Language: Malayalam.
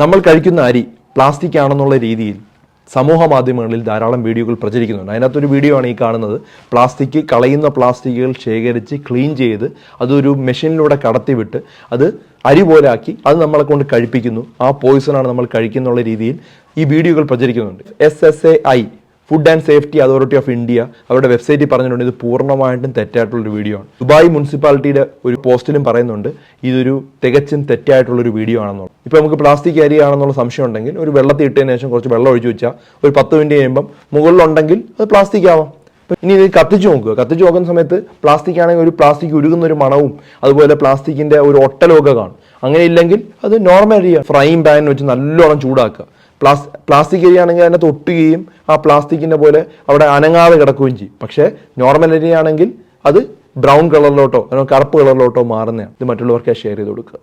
നമ്മൾ കഴിക്കുന്ന അരി പ്ലാസ്റ്റിക് ആണെന്നുള്ള രീതിയിൽ സമൂഹ മാധ്യമങ്ങളിൽ ധാരാളം വീഡിയോകൾ പ്രചരിക്കുന്നുണ്ട്. അതിനകത്തൊരു വീഡിയോ ആണ് ഈ കാണുന്നത്. പ്ലാസ്റ്റിക് കളയുന്ന പ്ലാസ്റ്റിക്കുകൾ ശേഖരിച്ച് ക്ലീൻ ചെയ്ത് അതൊരു മെഷീനിലൂടെ കടത്തിവിട്ട് അത് അരി പോലാക്കി അത് നമ്മളെ കൊണ്ട് കഴിപ്പിക്കുന്നു. ആ ആണ് നമ്മൾ കഴിക്കുന്നുള്ള രീതിയിൽ ഈ വീഡിയോകൾ പ്രചരിക്കുന്നുണ്ട്. S S A I food and safety authority of India അവരുടെ വെബ്സൈറ്റിൽ പറഞ്ഞിട്ടുണ്ട്. ഇത് പൂർണമായിട്ടും തെറ്റായിട്ടുള്ളൊരു വീഡിയോ ആണ്. ദുബായ് മുനിസിപ്പാലിറ്റിയുടെ ഒരു പോസ്റ്റിലും പറയുന്നുണ്ട്. ഇതൊരു തികച്ചും തെറ്റായിട്ടുള്ളൊരു വീഡിയോ ആണെന്നുള്ളത്. ഇപ്പോൾ നമുക്ക് പ്ലാസ്റ്റിക് അരി ആണെന്നുള്ള സംശയം ഉണ്ടെങ്കിൽ ഒരു വെള്ളത്തിൽ ഇട്ടതിന് ശേഷം കുറച്ച് വെള്ളം ഒഴിച്ചു വെച്ചാൽ ഒരു പത്ത് മിനിറ്റ് കഴിയുമ്പം മുകളിലുണ്ടെങ്കിൽ അത് പ്ലാസ്റ്റിക് ആവാം. ഇനി ഇത് കത്തിച്ചു നോക്കുക. കത്തിച്ചു നോക്കുന്ന സമയത്ത് പ്ലാസ്റ്റിക് ആണെങ്കിൽ ഒരു പ്ലാസ്റ്റിക് ഉരുകുന്ന ഒരു മണവും അതുപോലെ പ്ലാസ്റ്റിക്കിന്റെ ഒരു ഒട്ടലൊക്കെ കാണും. അങ്ങനെ ഇല്ലെങ്കിൽ അത് നോർമൽ ഫ്രൈങ് പാൻ വെച്ച് നല്ലോണം ചൂടാക്കുക. പ്ലാസ് പ്ലാസ്റ്റിക് അരിയാണെങ്കിൽ അതിനെ തൊട്ടുകയും ആ പ്ലാസ്റ്റിക്കിന്റെ പോലെ അവിടെ അനങ്ങാതെ കിടക്കുകയും ചെയ്യും. പക്ഷേ നോർമൽ അരിയാണെങ്കിൽ അത് ബ്രൗൺ കളറിലോട്ടോ അല്ലെങ്കിൽ കറുപ്പ് കളറിലോട്ടോ മാറുന്നതാണ്. ഇത് മറ്റുള്ളവർക്ക് ഷെയർ ചെയ്ത് കൊടുക്കുക.